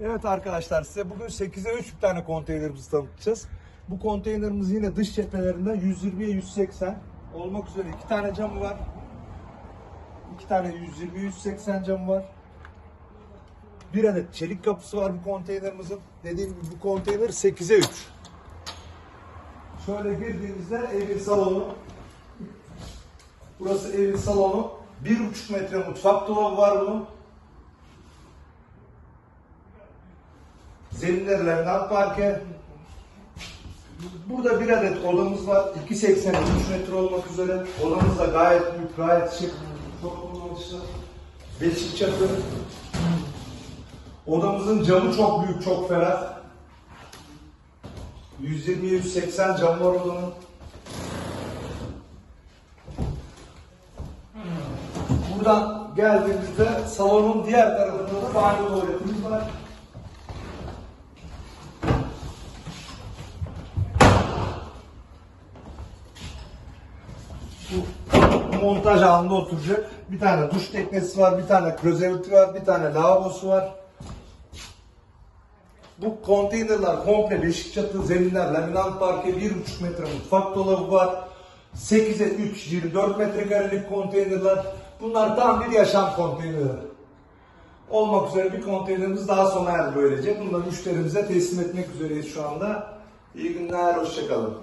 Evet arkadaşlar size bugün 8'e 3 bir tane konteynerimizi tanıtacağız. Bu konteynerimiz yine dış cephelerinden 120'ye 180 olmak üzere iki tane camı var. İki tane 120 180 camı var. Bir adet çelik kapısı var bu konteynerimizin. Dediğim gibi bu konteyner 8'e 3. Şöyle girdiğimizde evin salonu. Burası evin salonu. 1,5 metre mutfak dolabı var bunun. Zeminler lamp parke. Burada bir adet odamız var. 2.80 3 metre olmak üzere. Odamız da gayet büyük, gayet şık. Çok kullanışlı. Beşik çatı. Odamızın camı çok büyük, çok ferah. 120 180 cam var odanın. Buradan geldiğimizde salonun diğer tarafında da banyo tuvaletimiz var. Bu montaj halinde oturacak. Bir tane duş teknesi var, bir tane klozeti var, bir tane lavabosu var. Bu konteynerlar komple beşik çatı zeminler, laminat parke, 1,5 metre mutfak dolabı var. 8'e 3, 24 metrekarelik konteynerler. Bunlar tam bir yaşam konteyneri. Olmak üzere bir konteynerimiz daha sona erdi böylece. Bunları müşterimize teslim etmek üzereyiz şu anda. İyi günler, hoşçakalın.